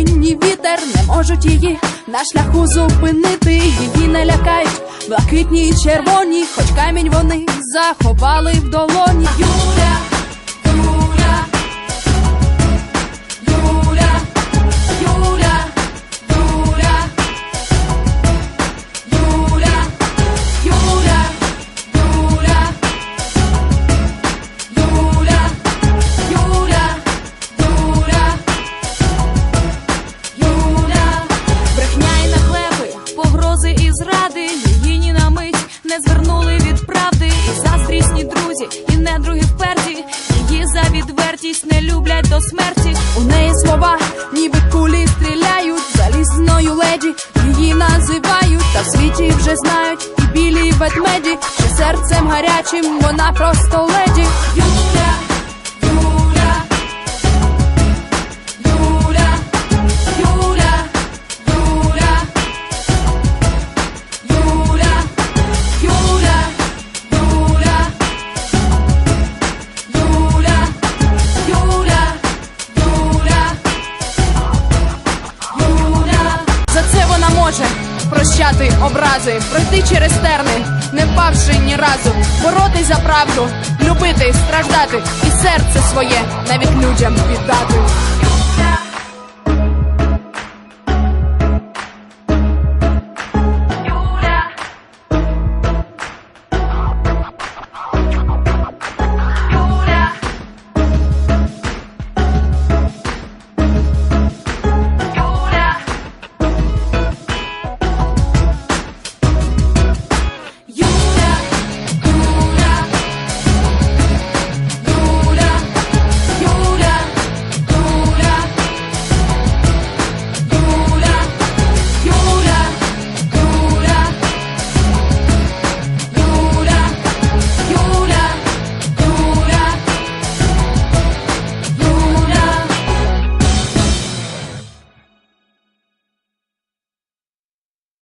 ні вітер не можуть її на шляху зупинити. Її не лякають блакитні й червоні, хоч камінь вони заховали в долоні. Зради, її ні на мить не звернули від правди. І заздрісні друзі, і недруги вперті, її за відвертість не люблять до смерті. У неї слова, ніби кулі стріляють, залізною леді її називають, та в світі вже знають і білі ведмеді, що серцем гарячим вона просто леді. Може прощати образи, пройти через терни, не впавши ні разу, боротись за правду, любити, страждати і серце своє навіть людям віддати.